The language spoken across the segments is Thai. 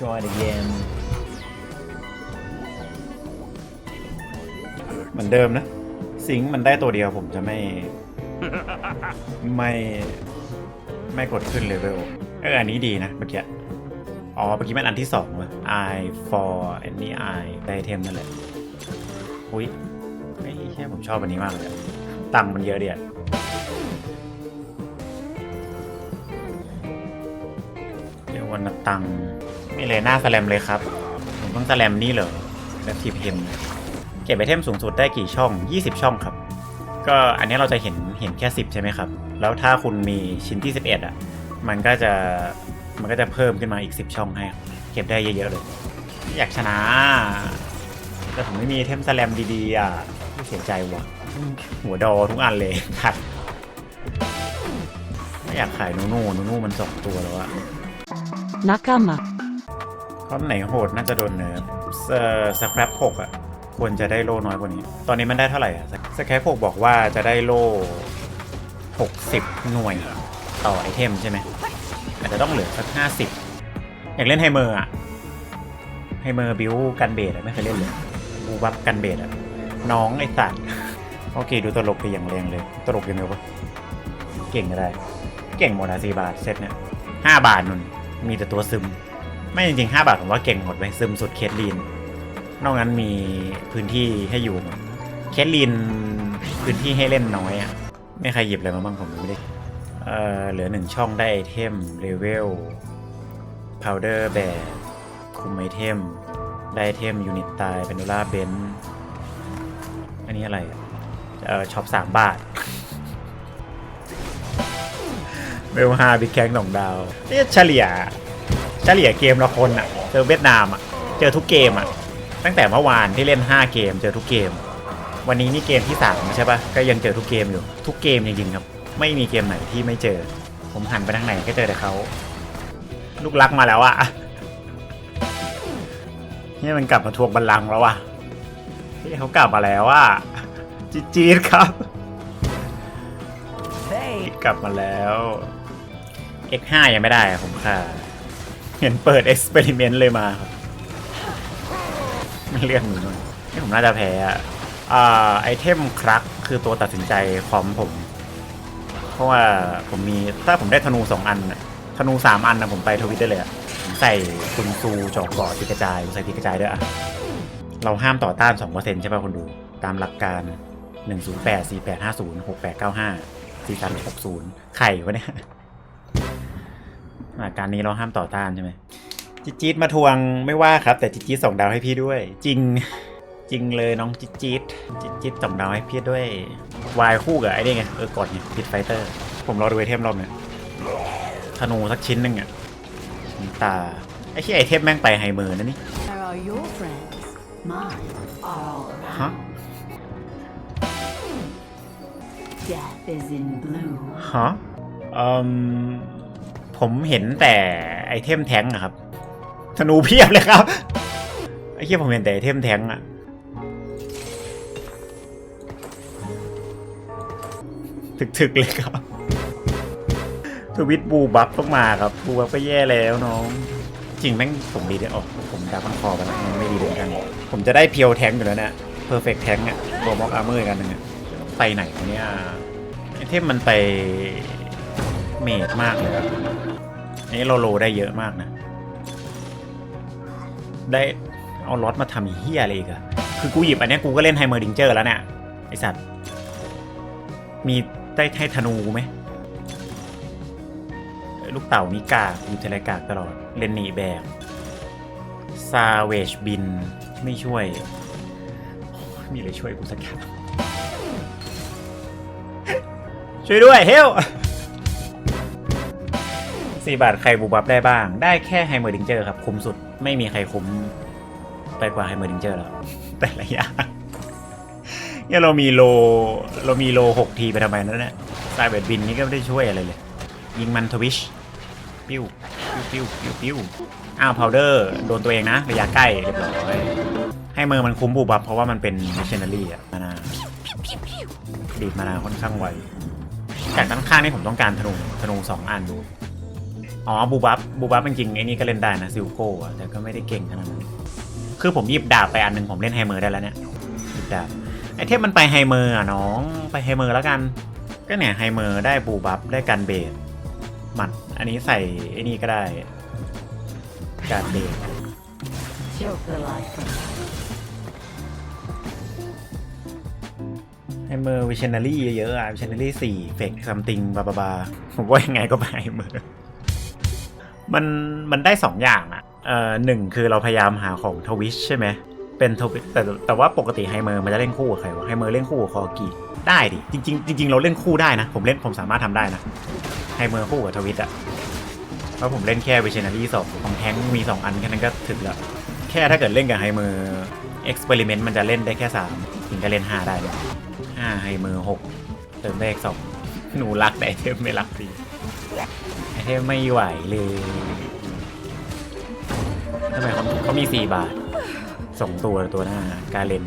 try it again เหมือนเดิมนะสิงค์มันได้ตัวเดียวผมจะไม่ ไม่ ไม่กดขึ้นเลเวลเอออันนี้ดีนะเมื่อกี้ อ๋อเมื่อกี้มันอันที่สองเว้ย I for อันนี้ I ได้เทมนั่นแหละอุ้ยไอ้แค่ผมชอบอันนี้มากเลยอะตังค์มันเยอะเดียเดี๋ยววันละตังค์ ม่เลยหน้าสแลมเลยครับ ผมต้องสแลมนี่เหรอแล้วทีเพมเก็บไอเทมสูงสุดได้กี่ช่อง 20 ช่องครับ ก็อันนี้เราจะเห็นเห็นแค่ 10 ใช่ไหมครับ แล้วถ้าคุณมีชิ้นที่ 11 อะ มันก็จะมันก็จะเพิ่มขึ้นมาอีก 10 ช่องให้ เก็บได้เยอะๆเลย อยากชนะ แต่ผมไม่มีเทมสแลมดีๆอะเสียใจว่ะ หัวดอทุกอันเลยขัดไม่อยากขายนูนูนูนูมันสองตัวแล้วอะ仲間 คอมไหนโหดน่าจะโดนเนิร์ฟเอ่อสครับหกอะควรจะได้โล่น้อยกว่านี้ ตอนนี้มันได้เท่าไหร่อะสครับหกบอกว่าจะได้โล่หกสิบหน่วยต่อไอเทมใช่ไหมอาจจะต้องเหลือสักห้าสิบอยากเล่นไฮเมอร์อะไฮเมอร์บิวกันเบดอะไม่เคยเล่นเลยบูบับกันเบดอะน้องไอสัตว์โอเค ดูตลกไปอย่างแรงเลย ตลกยังไงวะเก่งก็ได้เก่งหมดอะสี่บาทเซตเนี่ยห้าบาทนุ่นมีแต่ตัวซึม ไม่จริงๆ 5 บาทผมว่าเก่งหมดไปซึมสุดเคสลีน นอกนั้นมีพื้นที่ให้อยู่เคสลีนพื้นที่ให้เล่นน้อยอะไม่ใครหยิบอะไรมาบ้างผมไม่ได้เออเหลือหนึ่งช่องได้ไอเทมเลเวลพาวเดอร์แบกคุมไอเทม ได้ไอเทมยูนิตตายเป็นดอลลาร์เบนอันนี้อะไรเออช็อปสามบาทเวลห้าบิ๊กแข้งสองดาวเนี่ยเฉลี่ย เฉลี่ยเกมละคนอะ เจอเวียดนามอะ เจอทุกเกมอะ ตั้งแต่เมื่อวานที่เล่น 5 เกม เจอทุกเกม วันนี้นี่เกมที่3ใช่ปะก็ยังเจอทุกเกมอยู่ ทุกเกมจริงๆครับ ไม่มีเกมไหนที่ไม่เจอ ผมหันไปทางไหนก็เจอแต่เขาลูกรักมาแล้วอะนี่มันกลับมาทวงบัลลังก์แล้วอะที่เขากลับมาแล้วอะจีจีดครับ Hey กลับมาแล้ว X5 ยังไม่ได้อะผมค่ะ เห็นเปิดเอ็กซ์เพร์เมนต์เลยมาครับไม่เลือกหนูหน่อยนี่ผมน่าจะแพ้อะอ่าไอเทมครักคือตัวตัดสินใจของผม เพราะว่าผมมีถ้าผมได้ธนูสองอันธนูสามอันนะผมไปทวิตได้เลยอะผมใส่คุณซูจอกก่อตีกระจายผมใส่ตีกระจายด้วยอะเราห้ามต่อต้าน2%ใช่ป่ะคนดู ตามหลักการ108 4850 6895 4360ไข่วะเนี่ย หลักการนี้เราห้ามต่อต้านใช่ไหมจิจี๊ดมาทวงไม่ว่าครับ แต่จิจี๊ดสองดาวให้พี่ด้วย จริงจริงเลยน้องจิจี๊ดจิจี๊ดสองดาวให้พี่ด้วยวายคู่กับไอ้นี่ไงเออกดไงพิดไฟเตอร์ ผมรอดูไอเทมรอบเนี่ยธนูสักชิ้นหนึ่งอะน้ำตาไอ้ที่ไอเทมแม่งไปไฮเมอร์นะนี่ Where are your friends? Mine are all around. ฮะ Death is in blue. ฮะอืม ผมเห็นแต่ไอเทมแท้งอะครับ ธนูเพียบเลยครับ ไอเหี้ยผมเห็นแต่ไอเทมแท้งอะถึกๆเลยครับ ทวิตบูบัฟต้องมาครับบูบัฟก็แย่แล้วน้อง จริงแม่งผมดีเลยอ๋อผมดาบันคอไปแล้วไม่ดีเลยกัน ผมจะได้เพียวแท้งอยู่แล้วนี่ยเพอร์เฟกแท้งอะรวมอกอาร์เมอร์กันหนึงอะไปไหนเนี่ยไอเทมมันไปเมดมากเลยอะ อันนี้เราโลได้เยอะมากนะ ได้เอาล็อตมาทำเฮียอะไรอีกอะคือกูหยิบอันนี้กูก็เล่นไฮเมอร์ดิงเจอร์แล้วเนี่ย ไอสัตว์ มีได้ให้ธนูไหม ลูกเต่านี่กากอยู่เทเลกากตลอด เลนนีแบกซาเวชบิน ไม่ช่วย มีอะไรช่วยกูสักอย่างช่วยด้วยเฮล สี่บาท ใครบูบับได้บ้าง ได้แค่ไฮเมอร์ดิงเจอร์ครับ คุ้มสุดไม่มีใครคุ้มไปกว่าไฮเมอร์ดิงเจอร์แล้ว แต่ละอย่างเนี่ยเรามีโลเรามีโลหกทีไปทำไมนั่นแหละซาเวชบินนี่ก็ไม่ได้ช่วยอะไรเลย ยิงมันทวิชปิ้วปิ้วปิ้วปิ้วอ้าวพาวเดอร์โดนตัวเองนะระยะใกล้เรียบร้อยให้มือมันคุ้มบูบับ เพราะว่ามันเป็นมิชชันนารีอะมานาดีดมานาค่อนข้างไวจากด้านข้างนี่ผมต้องการธนูธนูสองอัน อ๋อบูบับบูบับจริงๆไอ้นี่ก็เล่นได้นะซิลโก้อะแต่ก็ไม่ได้เก่งขนาดนั้นคือผมหยิบดาบไปอันหนึ่งผมเล่นไฮเมอร์ได้แล้วเนี่ยหยิบดาบไอเทมมันไปไฮเมอร์อะน้องไปไฮเมอร์แล้วกัน ก็เนี่ยไฮเมอร์ได้บูบับได้การเบสหมัดอันนี้ใส่ไอ้นี่ก็ได้การเบส Choke the life from me. ไฮเมอร์วิชนารี่เยอะๆอะวิชนารี่สี่เฟกซัมติงบาบาบาผมว่ายังไงก็ไปไฮเมอร์ มันมันได้สองอย่างอะเอ่อหนึ่งคือเราพยายามหาของทวิชใช่ไหมเป็นทวิชแต่แต่ว่าปกติไฮเมอร์มันจะเล่นคู่กับใครวะไฮเมอร์เล่นคู่กับคอกีได้ดิจริงๆจริงๆเราเล่นคู่ได้นะ ผมเล่นผมสามารถทำได้นะไฮเมอร์คู่กับทวิชอะเพราะผมเล่นแค่เวชนารีสองของแท้งมีสองอันแค่นั้นก็ถึงแล้วแค่ถ้าเกิดเล่นกับไฮเมอร์เอ็กซ์เพร์เมนต์มันจะเล่นได้แค่สามถึงจะเล่นห้าได้เลยห้าไฮเมอร์หกเติมได้เลขสองหนูรักแต่เทมไม่รักดี เทมไม่ไหวเลยทำไมเขาเขามีสี่บาทสองตัวตัวหน้า การเลน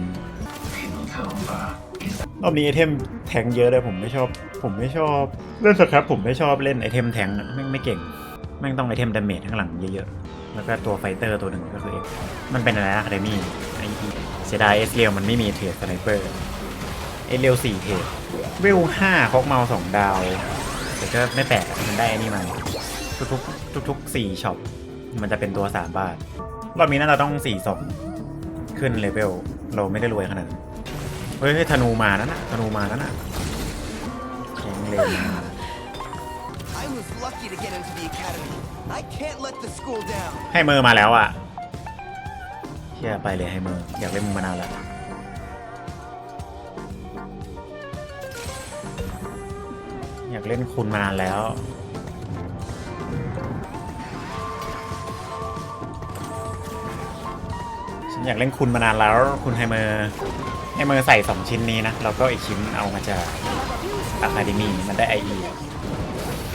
รอบนี้ไอเทมแทงเยอะเลยผมไม่ชอบ ผมไม่ชอบเล่นสครับผมไม่ชอบเล่นไอเทมแทงอะแม่งไม่เก่ง แม่งต้องไอเทมดาเมจข้างหลังเยอะๆ แล้วก็ตัวไฟเตอร์ตัวหนึ่งก็คือเอกมันเป็นอะไรอะคาเดมี่ไอทีเสียดายเอสเรียลมันไม่มีเทรดสไนเปอร์เอเรียวสี่เทปเวลห้าคอกเมาสองดาว แต่ก็ไม่แปลกอะมันได้อันนี้มาทุกๆทุกๆสี่ช็อปมันจะเป็นตัวสามบาท รอบนี้น่าจะต้องสี่สองขึ้นเลเวลเราไม่ได้รวยขนาดนั้นเฮ้ยเฮ้ยธนูมาแล้วนะธนูมาแล้วนะแข็งเลยมา I was lucky to get into the academy. I can't let the school down. ให้เมอร์มาแล้วอะเชี่ยไปเลยให้เมอร์อยากเล่นมึงมานานแล้ว อยากเล่นคุณมานานแล้วฉันอยากเล่นคุณมานานแล้ว คุณไฮเมอร์ไฮเมอร์ใส่สองชิ้นนี้นะ แล้วก็อีกชิ้นเอามาจากอะคาเดมีมันได้ไอเอ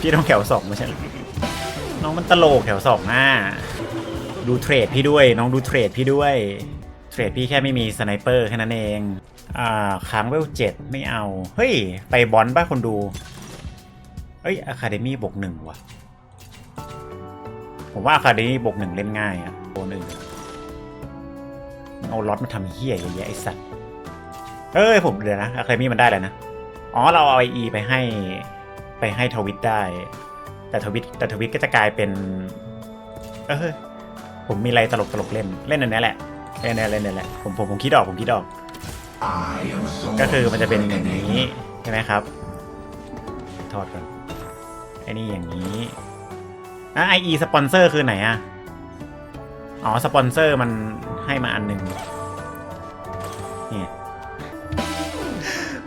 พี่ต้องแถวสองไม่ใช่หรอน้องมันตลกแถวสองหน้า ดูเทรดพี่ด้วย น้องดูเทรดพี่ด้วย เทรดพี่แค่ไม่มีสไนเปอร์แค่นั้นเอง อ่าค้างเวลเจ็ดไม่เอา เฮ้ย ไปบอลป่ะคนดู อ้ยอะคาเดมี่บวกหนึ่งว่ะ ผมว่าอะคาเดมี่บวกหนึ่งเล่นง่ายอะโคนอื่นมันเอาล็อตมาทำเฮี้ยเยอะแยะไอสัตว์เอ้ยผมเดี๋ยวนะอะคาเดมี่มันได้แล้วนะ อ๋อ เราเอาไออีไปให้ไปให้ทวิตได้ แต่ทวิตแต่ทวิตก็จะกลายเป็น เออผมมีอะไรตลกตลกเล่นเล่นอันนี้แหละเล่นอันนี้เล่นอันนี้แหละผมผมผมคิดออกผมคิดออก ก็คือมันจะเป็นอย่างนี้ใช่ไหมครับทอดก่อน อ้นี่อย่างนี้อะไอสปอนเซอร์คือไหนอะ อ๋อ สปอนเซอร์มันให้มาอันหนึ่งนี่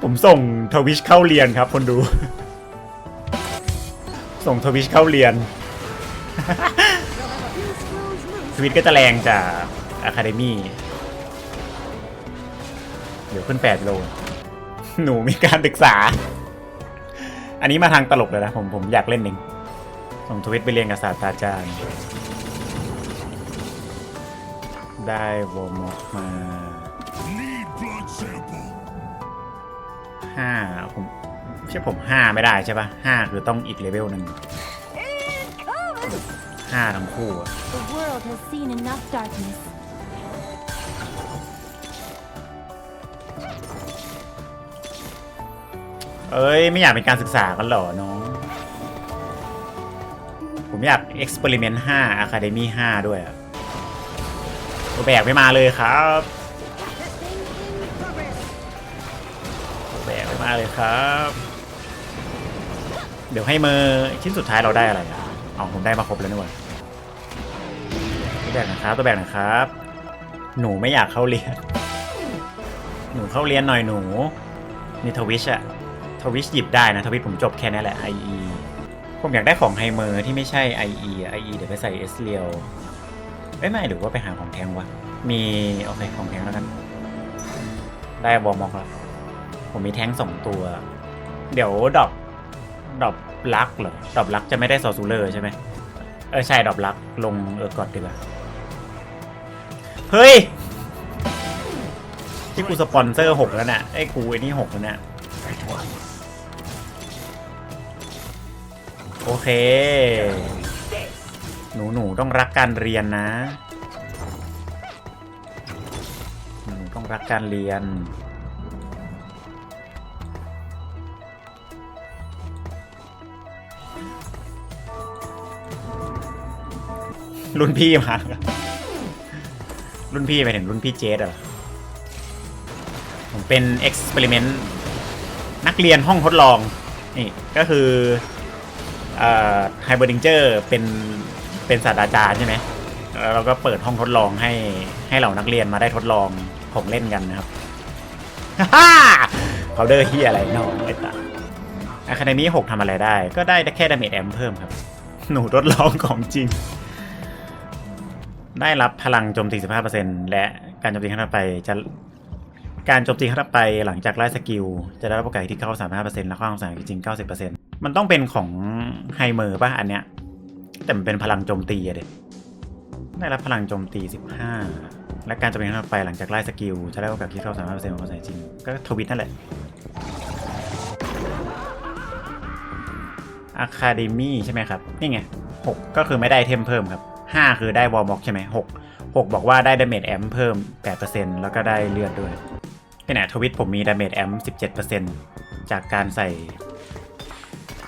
ผมส่งทวิชเข้าเรียนครับ คนดู ส่งทวิชเข้าเรียน ทวิตก็จะแรงจากอะคาเดมี่เดี๋ยวขึ้นแปดโล หนูมีการศึกษา อันนี้มาทางตลกเลยนะผมผมอยากเล่นเองส่งทวิตไปเรียนกับศาสตราจารย์ ได้วอมอกมาห้าผมใช่ผมห้าไม่ได้ใช่ปะห้าคือต้องอีกเลเวลหนึ่งห้าทั้งคู่อะ เอ้ย ไม่อยากเป็นการศึกษากันเหรอน้อง ผมอยาก Experiment 5 Academy 5 ด้วยอะตัวแบกไม่มาเลยครับตัวแบกไม่มาเลยครับ เดี๋ยวให้มือชิ้นสุดท้ายเราได้อะไรอะเอาผมได้มาครบแล้วนี่หว่าตัวแบกนะครับตัวแบกนะครับ หนูไม่อยากเข้าเรียน หนูเข้าเรียนหน่อยหนู มีทวิชอะ ทวิชหยิบได้นะทวิชผมจบแค่นี้แหละ IE ผมอยากได้ของไฮเมอร์ที่ไม่ใช่ IE อะ IE เดี๋ยวไปใส่ S เรียวเอ้ไม่หรือว่าไปหาของแทงวะ มีโอเคของแทงแล้วกัน ได้บอมอกแล้ว ผมมีแทงสองตัว เดี๋ยวดอปดอปลักเหรอดอปลักจะไม่ได้ซอซูเลอร์ใช่ไหมเออใช่ดอปลักลงเออกอดดีกว่าเฮ้ย ที่กูสปอนเซอร์หกแล้วน่ะไอ้กูไอ้นี่หกแล้วเนี่ย อเค หนูหนูต้องรักการเรียนนะ หนูต้องรักการเรียน รุ่นพี่มารุ่นพี่ไปถึงรุ่นพี่เจสเหรอผมเป็นเอ็กซ์เพร์เมนต์นักเรียนห้องทดลอง นี่ ก็คือ ไฮเบอร์ดิงเจอร์เป็นเป็นศาสตราจารย์ใช่ไหมแล้วเราก็เปิดห้องทดลองให้ให้เหล่านักเรียนมาได้ทดลองของเล่นกันนะครับฮ่าเขาเดอร์ที่อะไรนองไอ้ตาอะคาเดมี่หกทำอะไรได้ ก็ได้แค่ดาเมจแอมเพิ่มครับ หนูทดลองของจริง ได้รับพลังโจมตี 15%และการโจมตีครั้งต่อไปจะการโจมตีครั้งต่อไปหลังจากไล่สกิล จะได้รับโอกาสที่เข้า 35%และความสามารถจริง 90% มันต้องเป็นของไฮเมอร์ป่ะอันเนี้ย แต่มันเป็นพลังโจมตีอะเด็ได้รับพลังโจมตี 15 และการจมตีครั้งต่อไปหลังจากไล่สกิลจะได้โอกาสที่เข้า35%ของความสามารถจริง ก็ทวิตนั่นแหละอะคาเดมี่ใช่ไหมครับ นี่ไง 6 ก็คือไม่ได้เทมเพิ่มครับ 5 คือได้วอลม็อกใช่ไหม6 6บอกว่าได้ดาเมจแอมเพิ่ม 8%แล้วก็ได้เลือดด้วยนี่นะทวิตผมมีดาเมจแอม17%จากการใส่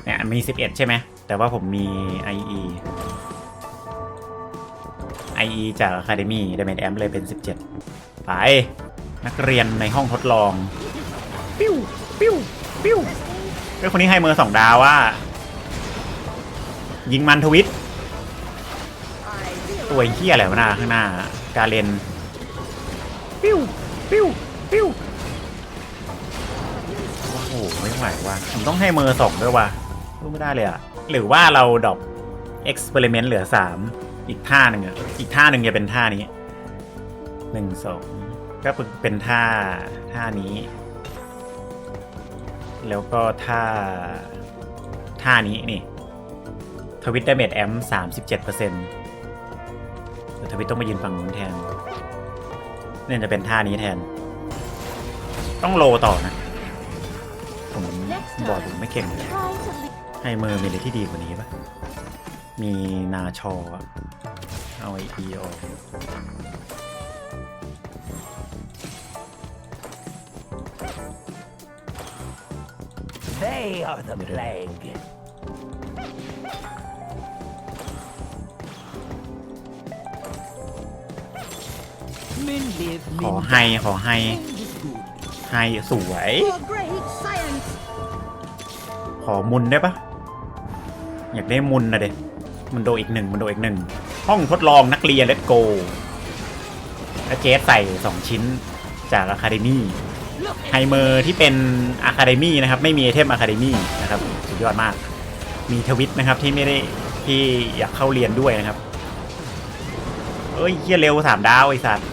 เนี่ยมี 11 ใช่ไหม แต่ว่าผมมี IE IE จาก Academy ดาเมจแอมเลยเป็น 17 ไป นักเรียนในห้องทดลอง ปิ้ว ปิ้ว ปิ้วเฮ้ยคนนี้ให้เมอร์สองดาวว่า ยิงมันทวิต ตัวเฮียอะไรวะหน้าข้างหน้า การเลน ปิ้ว ปิ้ว ปิ้ว โอ้โห ไม่ไหวว่ะผมต้องให้เมอร์สองด้วยว่ะ รู้ไม่ได้เลยอะหรือว่าเราดรอปเอ็กซ์เพร์เมนต์เหลือสามอีกท่าหนึ่งอะอีกท่าหนึ่งจะเป็นท่านี้หนึ่งสองก็เป็นท่าท่านี้ แล้วก็ท่าท่านี้นี่ทวิตเตอร์เมดแอมสามสิบเจ็ดเปอร์เซ็นต์ทวิตต้องมายืนฝั่งนู้นแทนเนี่ยจะเป็นท่านี้แทน ต้องโลต่อนะ ผมบอกผมไม่เก่งเลย Try to leave. ให้มือมีอะไรที่ดีกว่านี้ปะมีนาชออะเอาไอพีออก They are the plague. ขอให้ขอให้ให้สวย For great science. ขอมุนได้ปะ อยากได้มุนนะเด็มันโดอีกหนึ่งมันโดอีกหนึ่งห้องทดลองนักเรียนเลตโกและเจสใส่สองชิ้นจากอะคาเดมี่ไฮเมอร์ที่เป็นอะคาเดมี่นะครับ ไม่มีไอเทมอะคาเดมี่นะครับ สุดยอดมาก มีทวิตนะครับที่ไม่ได้ที่อยากเข้าเรียนด้วยนะครับ เอ้ยเฮียเร็วสามดาวไอ้สัตว์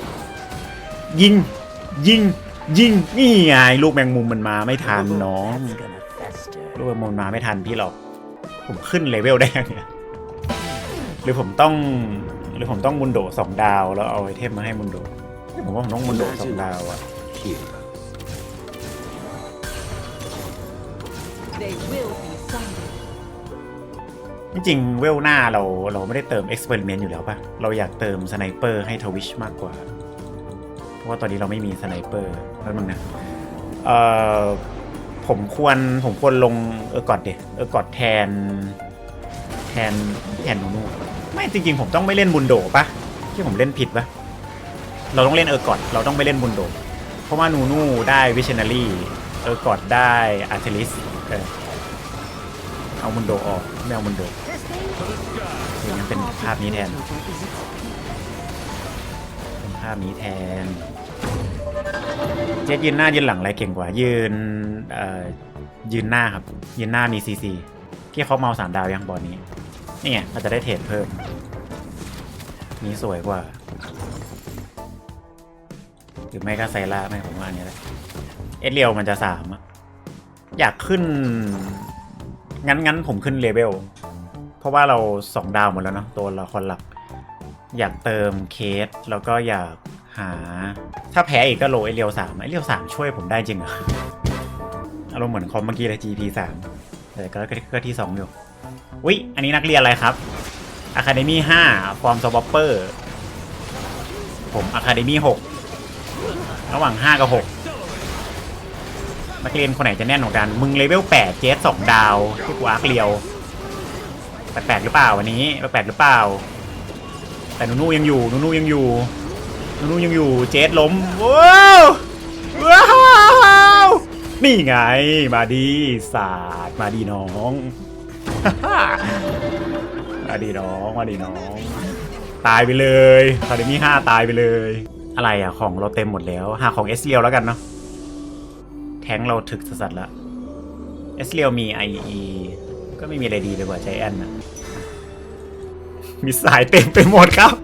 ยิง ยิง ยิง นี่ไงลูกแมงมุมมันมาไม่ทันน้อง ลูกแมงมุมมาไม่ทันพี่หรอก ผมขึ้นเลเวลได้ยังเนี่ยหรือผมต้อง หรือผมต้องมุนโดสองดาวแล้วเอาไอเทมมาให้มุนโดผมว่าผมต้องมุนโดสองดาวอะ They will be sundered. จริงๆเวลหน้าเราเราไม่ได้เติมเอ็กซ์เพร์เมนต์อยู่แล้วปะเราอยากเติมสไนเปอร์ให้ทวิชมากกว่า เพราะว่าตอนนี้เราไม่มีสไนเปอร์แล้วมึงนะเอ่อ ผมควรผมควรลงเออร์กอดเดเออร์กอดแทน แทนแทนนูนูไม่จริงๆ ผมต้องไม่เล่นบุนโดปะที่ผมเล่นผิดปะเราต้องเล่นเออร์กอดเราต้องไม่เล่นบุนโด เพราะว่านูนูได้วิชนารีเออร์กอดได้อาร์เทลิสเออเอามุนโดออกไม่เอามุนโดอย่างนั้นเป็นภาพนี้แทนเป็นภาพนี้แทน เจ็ดยืนหน้ายืนหลังอะไรเก่งกว่า ยืนเอ่อยืนหน้าครับ ยืนหน้ามีซีซีที่เขาเมาสามดาวยังบอลนี้นี่ไงเราจะได้เทรดเพิ่มนี้สวยกว่า หรือไม่ก็ไซร่าไม่ผมว่าอันนี้แหละเอสเรียวมันจะสามอะอยากขึ้น งั้นงั้นผมขึ้นเลเวลเพราะว่าเราสองดาวหมดแล้วเนาะตัวละครหลัก อยากเติมเคสแล้วก็อยาก หา ถ้าแพ้อีกก็โลไอเรียวสามไอเรียวสามช่วยผมได้จริงเหรออารมณ์เหมือนคอมเมื่อกี้เลย GP สามแต่ก็ก็ที่สองอยู่อุ๊ยอันนี้นักเรียนอะไรครับอะคาเดมี่ห้าฟอร์มสวอปเปอร์ผมอะคาเดมี่หกระหว่างห้ากับหกนักเรียนคนไหนจะแน่นกว่ากัน มึงเลเวลแปดเจสสองดาว ที่กูอาร์คเรียวแปลกๆหรือเปล่าวันนี้แปลกๆหรือเปล่า แต่นูนูยังอยู่นูนูยังอยู่ นูนูยังอยู่เจสล้มว้าวว้าวนี่ไงมาดีศาสตร์มาดีน้องมาดีน้องมาดีน้อง ตายไปเลยคาเดมี่ห้าตายไปเลย อะไรอะของเราเต็มหมดแล้ว หาของเอสเรียวแล้วกันเนาะแทงเราถึกสัสๆละเอสเรียวมี IE ก็ไม่มีอะไรดีเลยกว่าใจแอนนะมีสายเต็มไปหมดครับ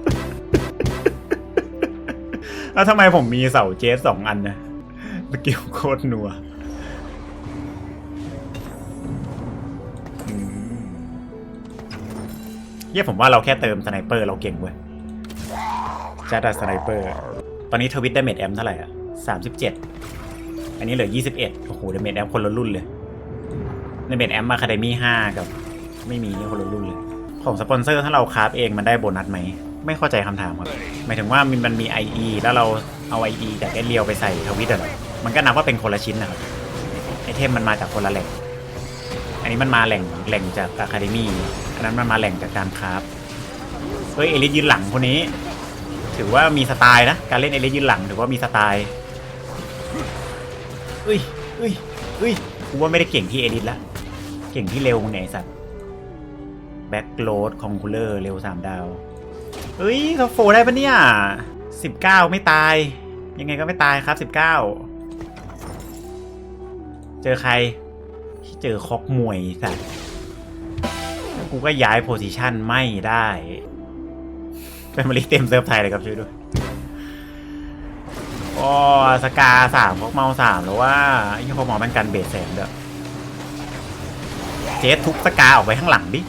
แล้วทำไมผมมีเสาเจสสองอันนะสกิลโคตรนัวเยี่ยผมว่าเราแค่เติมสไนเปอร์เราเก่งเว้ยจัดสไนเปอร์ ตอนนี้ทวิตได้เมดแอมเท่าไหร่อะสามสิบเจ็ดอันนี้เหลือยี่สิบเอ็ดโอ้โหเดเมดแอมคนละรุ่นเลยในเมดแอมมาคาเดมี่ห้ากับ ไม่มีคนละรุ่นเลย ของสปอนเซอร์ถ้าเราคราฟเองมันได้โบนัสไหม ไม่เข้าใจคำถามครับหมายถึงว่ามันมันมี IE แล้วเราเอา IE จากไอเรียวไปใส่ทวิตอะเหรอมันก็นับว่าเป็นคนละชิ้นนะครับไอเทมมันมาจากคนละแหล่ง อันนี้มันมาแหล่งแหล่งจากอะคาเดมี่อันนั้นมันมาแหล่งจากการคราฟเฮ้ยเอลิสยืนหลังคนนี้ ถือว่ามีสไตล์นะการเล่นเอลิสยืนหลังถือว่ามีสไตล์เอ้ยเอ้ยเอ้ยกูว่าไม่ได้เก่งที่เอลิสละเก่งที่เร็วมึงไหนไอสัตว์แบ็กโหลดคองคูลเลอร์เร็วสามดาว เฮ้ยเขาโฟได้ปะเนี่ยสิบเก้าไม่ตาย ยังไงก็ไม่ตายครับสิบเก้าเจอใคร เจอคอกมวยสัตว์กูก็ย้ายโพซิชันไม่ได้เป็นมาริเต็มเซิร์ฟไทยเลยครับช่วยด้วยโอ้สกาสามพวกเมาสามแล้วว่าไอ้พวกเมาแม่งกันเบสแสงเด้อเจสทุบสกาออกไปข้างหลังดิ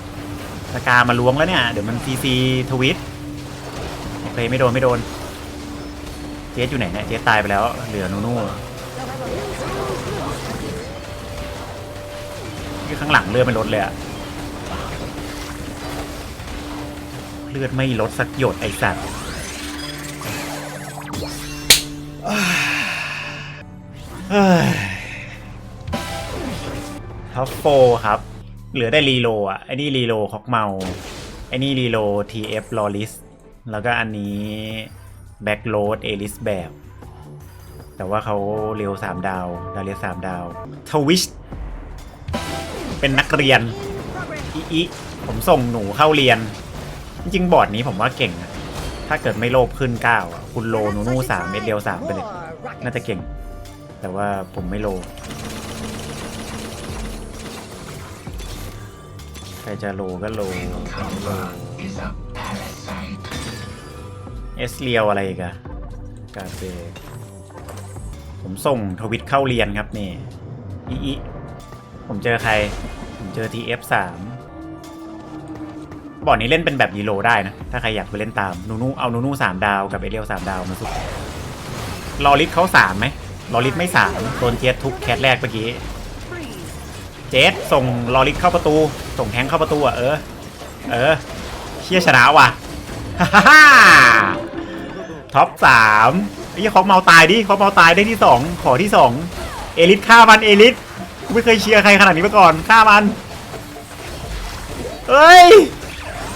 สกามาล้วงแล้วเนี่ย เดี๋ยวมันซีซีทวิต คไม่โดนไม่โดน เจสอยู่ไหนเนี่ยเจสตายไปแล้ว เหลือนูนูคือข้างหลังเลือดไม่ลดเลยอะเลือดไม่ลดสักหยดไอสัตว์ท็อปโฟครับ เหลือได้รีโลอะไอ้นี่รีโลคอกเมาไอ้นี่รีโล TF ลอริส แล้วก็อันนี้แบ็กโ a ดเอลิสแบบ แต่ว่าเขาเร็ว3ดาวดาวเรียสามดาวทวิชเป็นนักเรียนอีอีผมส่งหนูเข้าเรียน จริงบอร์ดนี้ผมว่าเก่งอะถ้าเกิดไม่โลภขึ้น9อะคุณโลนูนูสามเม็ดเดียวสามไปเลยน่าจะเก่ง แต่ว่าผมไม่โล ใครจะโลก็โล เอสเรียวอะไรอีกอะกาเซผมส่งทวิตเข้าเรียนครับนี่อีอีผมเจอใคร ผมเจอ TF3 บอร์ดนี้เล่นเป็นแบบดีโลได้นะ ถ้าใครอยากไปเล่นตามนูนูเอานูนูสามดาวกับเอเรียวสามดาวมาสุดลอริสเขาสามไหมลอริสไม่สามโดนเจ็ทุกแคทแรกเมื่อกี้ เจสส่งลอริสเข้าประตู ส่งแทงเข้าประตูอะเออ เออเชี่ยชนะว่ะฮ่าฮ่า ท็อปสามไอ้ยี่เขาเมาตายดิเขาเมาตายได้ที่สองขอที่สองเอลิสฆ่ามันเอลิสกูไม่เคยเชียร์ใครขนาดนี้มาก่อนฆ่ามันเอ้ย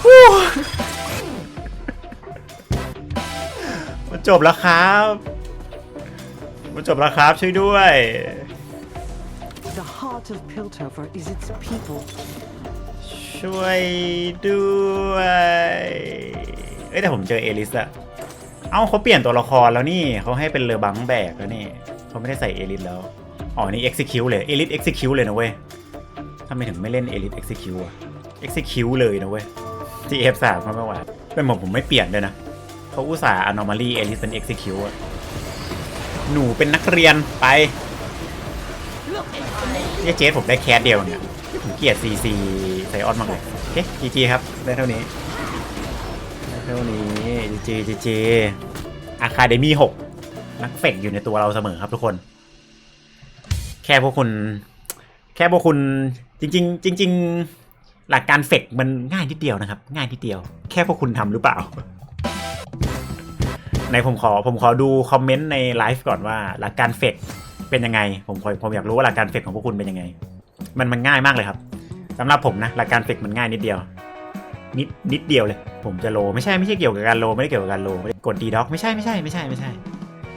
ฮู้มันจบแล้วครับมันจบแล้วครับช่วยด้วย The heart of Piltover is its people. ช่วยด้วย เอ้ยแต่ผมเจอเอลิสอะ เอ้าเขาเปลี่ยนตัวละครแล้วนี่เขาให้เป็นเรือบังแบกแล้วนี่เขาไม่ได้ใส่เอลิสแล้ว อ๋อ นี่ execute เลยเอลิส execute เลยนะเว้ยทำไมถึงไม่เล่นเอลิส execute อะ execute เลยนะเว้ยที่ F3 เขาไม่ไหวเป็นผมผมไม่เปลี่ยนด้วยนะเขาอุตส่าห์ anomaly เอลิสเป็น execute อะหนูเป็นนักเรียนไปเยเจสผมได้แคสเดียวเนี่ยผมเกลียดซีซีไซออนมากเลยโอเคจีจีครับ ได้เท่านี้ ได้เท่านี้ จีจีจีอะคาเดมี่หกนักเฟกอยู่ในตัวเราเสมอครับทุกคน แค่พวกคุณ แค่พวกคุณจริง ๆ จริง ๆ หลักการเฟกมันง่ายนิดเดียวนะครับ ง่ายนิดเดียว แค่พวกคุณทำหรือเปล่า ในผมขอผมขอดูคอมเมนต์ในไลฟ์ก่อนว่าหลักการเฟกเป็นยังไง ผมผมอยากรู้ว่าหลักการเฟกของพวกคุณเป็นยังไง มันมันง่ายมากเลยครับสำหรับผมนะหลักการเฟกมันง่ายนิดเดียว นิดนิดเดียวเลย ผมจะโลไม่ใช่ไม่ใช่เกี่ยวกับการโลไม่ได้เกี่ยวกับการโลไม่ได้กดดีด็อกไม่ใช่ไม่ใช่ไม่ใช่ไม่ใช่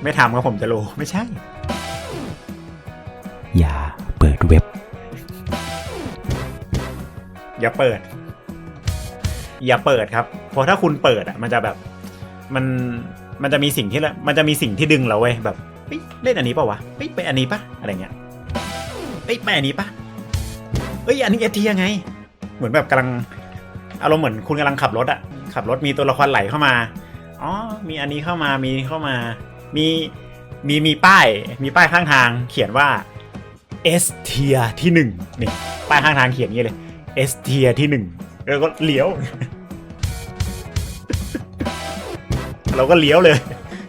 ไม่ทำก็ผมจะโลไม่ใช่ อย่าเปิดเว็บ อย่าเปิด อย่าเปิดครับ เพราะถ้าคุณเปิดอะ มันจะแบบมันมันจะมีสิ่งที่ละมันจะมีสิ่งที่ดึงเราเว้ยแบบเฮ้ยเล่นอันนี้เปล่าวะเฮ้ยไปอันนี้ปะอะไรเงี้ยเฮ้ยไปอันนี้ปะเฮ้ยอันนี้เอทียังไง เหมือนแบบกำลัง อารมณ์เหมือนคุณกำลังขับรถอะขับรถมีตัวละครไหลเข้ามาอ๋อมีอันนี้เข้ามามีเข้ามามีมีมีป้าย มีป้ายข้างทางเขียนว่า S เทียที่หนึ่งนี่ป้ายข้างทางเขียนอย่างนี้เลย S เทียที่หนึ่งแล้วก็เลี้ยว เราก็เลี้ยวเลย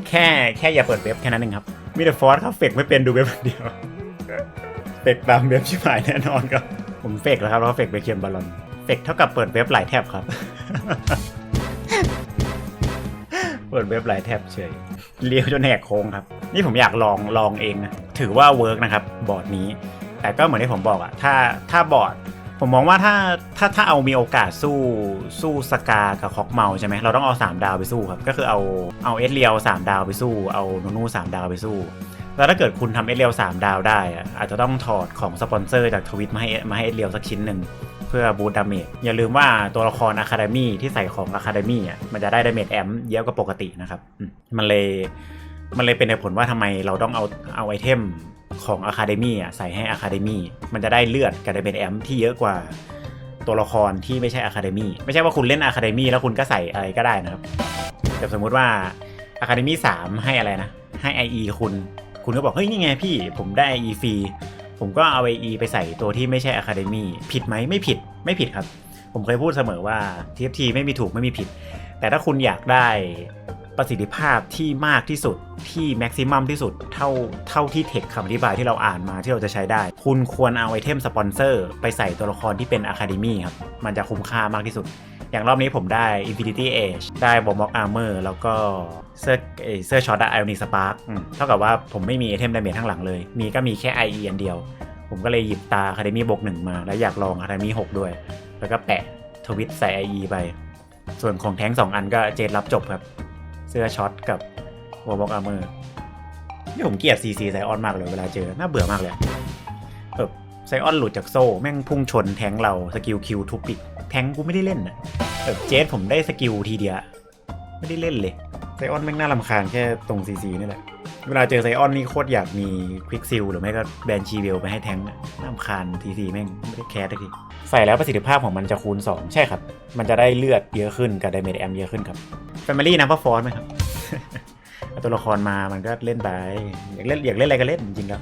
แค่แค่อย่าเปิดเว็บแค่นั้นเองครับ มีแต่ฟอสครับเฟกไม่เป็นดูเว็บเดียวเฟกตามเว็บชิบหายแน่นอนครับ ผมเฟกแล้วครับแล้วเฟกไปเคียมบอลลอน เฟกเท่ากับเปิดเว็บหลายแท็บครับ เปิดเว็บหลายแท็บเฉย เลี้ยวจนแหกโค้งครับ นี่ผมอยากลองลองเองนะ ถือว่าเวิร์กนะครับ บอร์ดนี้ แต่ก็เหมือนที่ผมบอกอะถ้าถ้าบอร์ด ผมมองว่าถ้าถ้าถ้าเอามีโอกาสสู้สู้สกากับคอกเมาใช่ไหม เราต้องเอา 3 ดาวไปสู้ครับ ก็คือเอาเอาเอสเรียวสามดาวไปสู้ เอาโนนูสามดาวไปสู้แล้วถ้าเกิดคุณทำเอสเรียวสามดาวได้อะอาจจะต้องถอดของสปอนเซอร์จากทวิตมาให้มาให้เอสเรียวสักชิ้นหนึ่ง เพื่อบูตดาเมจอย่าลืมว่าตัวละครอะคาเดมี่ที่ใส่ของอะคาเดมี่อะมันจะได้ดาเมจแอมเยอะกว่าปกตินะครับมันเลยมันเลยเป็นเหตุผลว่าทำไมเราต้องเอาเอาไอเทมของอะคาเดมี่อะใส่ให้อะคาเดมี่มันจะได้เลือดกับดาเมจแอมที่เยอะกว่าตัวละครที่ไม่ใช่อะคาเดมี่ไม่ใช่ว่าคุณเล่นอะคาเดมี่แล้วคุณก็ใส่อะไรก็ได้นะครับแต่สมมุติว่าอะคาเดมี่สามให้อะไรนะให้ IE คุณ คุณก็บอกเฮ้ยนี่ไงพี่ผมได้ IE ฟรี ผมก็เอา IE ไปใส่ตัวที่ไม่ใช่ Academy ผิดไหมไม่ผิดไม่ผิดครับ ผมเคยพูดเสมอว่า TFT ไม่มีถูกไม่มีผิด แต่ถ้าคุณอยากได้ประสิทธิภาพที่มากที่สุดที่แม็กซิมัมที่สุดเท่าเท่าที่เทคคำอธิบายที่เราอ่านมาที่เราจะใช้ได้ คุณควรเอาไอเทมสปอนเซอร์ไปใส่ตัวละครที่เป็น Academy ครับ มันจะคุ้มค่ามากที่สุด อย่างรอบนี้ผมได้ Infinity Age ได้บอมบ็อกอาร์เมอร์แล้วก็เสื้อเอ่อเสื้อช็อตไอออนิสปาร์คเท่ากับว่าผมไม่มีไอเทมดาเมจข้างหลังเลย มีก็มีแค่ IE อันเดียว ผมก็เลยหยิบตา Academy บวกหนึ่งมา แล้วอยากลอง Academy 6ด้วย แล้วก็แปะทวิตใส่ IE ไป ส่วนของแท้งสองอันก็เจนรับจบครับ เสื้อช็อตกับวอลบ็อกอาร์เมอร์นี่ผมเกลียด CC ไซออนมากเลยเวลาเจอ น่าเบื่อมากเลยแบบไซออนหลุดจากโซ่แม่งพุ่งชนแทงเราสกิลคิวทุบอีก แทงกูไม่ได้เล่นอะแบบเจสผมได้สกิลทีเดียว ไม่ได้เล่นเลย ไซออนแม่งน่ารำคาญแค่ตรง CC นี่แหละ เวลาเจอไซออนนี่โคตรอยากมีควิกซิลหรือไม่ก็แบนชีเวลไปให้แทงอะน่ารำคาญ CC แม่งไม่ได้แคสทีใส่แล้วประสิทธิภาพของมันจะคูณ 2 ใช่ครับ มันจะได้เลือดเยอะขึ้นกับไดเมจแอมเยอะขึ้นครับ Family นะพ่อฟอนไหมครับตัวละครมามันก็เล่นไปอยากเล่นอยากเล่นอะไรก็เล่นจริงๆครับ